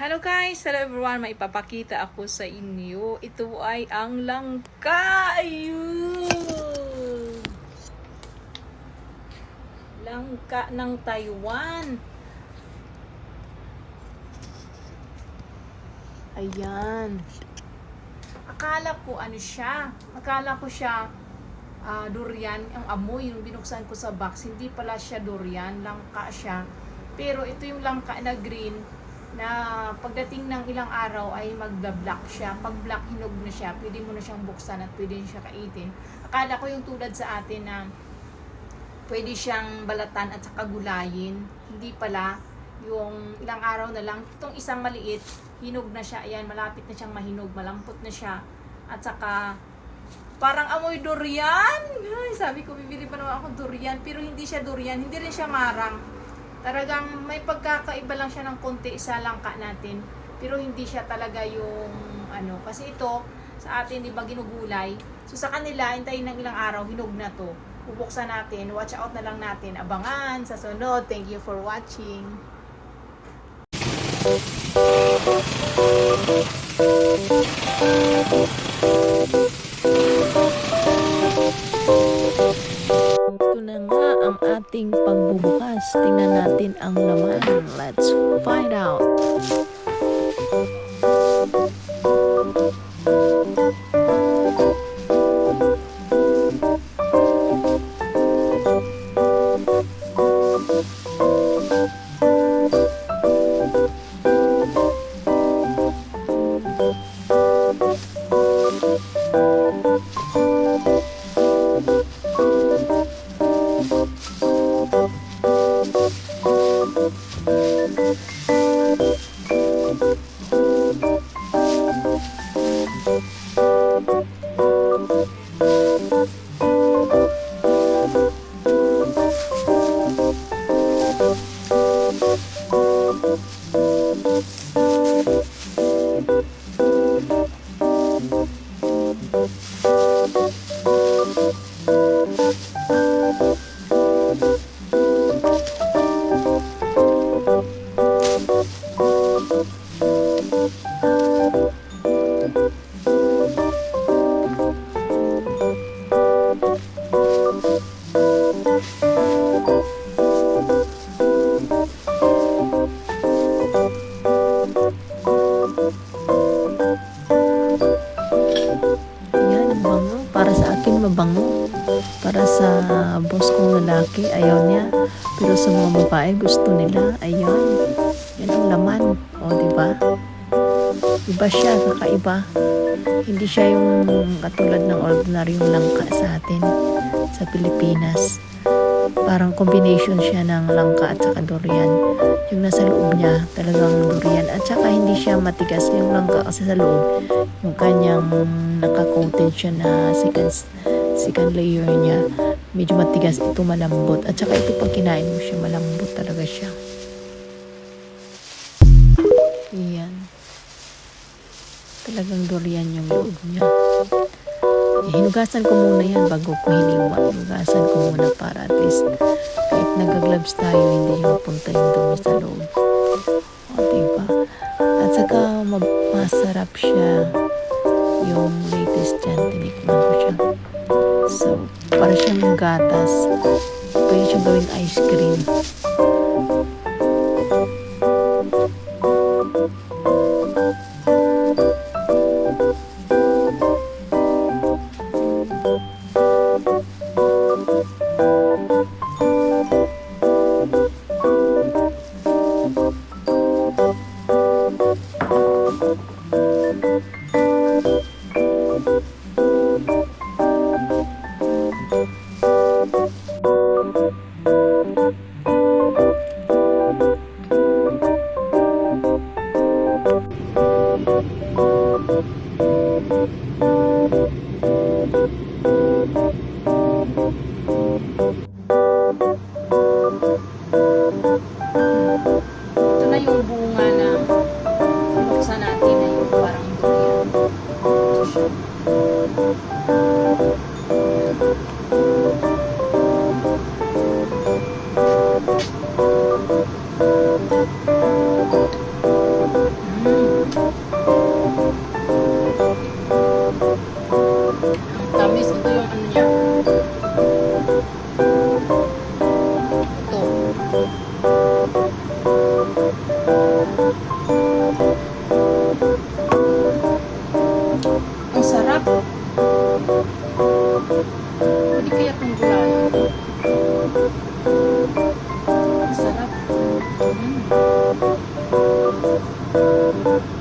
Hello guys! Hello everyone! May ipapakita ako sa inyo. Ito ay ang langka! Ayun! Langka ng Taiwan. Ayan. Akala ko ano siya. Akala ko siya ah, durian. Ang amoy, yung binuksan ko sa box. Hindi pala siya durian. Langka siya. Pero ito yung langka na green na pagdating ng ilang araw ay magda-black siya. Pag black, hinog na siya. Pwede mo na siyang buksan at pwede siya kaitin. Akala ko yung tulad sa atin na pwede siyang balatan at saka gulayin. Hindi pala. Yung ilang araw na lang. Itong isang maliit, hinog na siya. Ayan, malapit na siyang mahinog. Malampot na siya. At saka, parang amoy durian. Ay, sabi ko, bibili pa naman ako durian. Pero hindi siya durian. Hindi rin siya marang. Talagang may pagkakaiba lang siya ng konti sa langka natin. Pero hindi siya talaga yung ano. Kasi ito, sa atin, di ba ginugulay? So sa kanila, hintayin ng ilang araw, hinog na to. Bubuksan natin, watch out na lang natin. Abangan sa sunod. Thank you for watching. Ito Yan, ang bango. Para sa akin, mabango. Para sa boss kong lalaki, ayaw niya. Pero sa mga babae, gusto nila. Ayun. Yan ang laman. O, di ba? Iba siya, kakaiba. Hindi siya yung katulad ng ordinaryong langka sa atin sa Pilipinas. Parang combination siya ng langka at saka durian. Yung nasa loob niya, talagang durian. At saka hindi siya matigas yung langka kasi sa loob. Yung kanyang nakakoated siya na second, second layer niya. Medyo matigas. Ito malambot. At saka ito pag kinain mo siya, malambot talaga siya. Yan. Talagang durian yung loob niya. Hinugasan ko muna yan bago ko hiniwa. Hinugasan ko muna para at least kahit nag-gloves tayo, hindi yung mapunta yung dumi sa loob. O, diba? At saka ma- masarap siya yung latest dyan. Tinikman ko siya. So, para siyang gatas. Pwede siyang gawing ice cream. Ito na yung bunga na Tamis, ito yung ano niya. Ito. Ang sarap. Pwede kaya itong gulay. Ang sarap. Mm.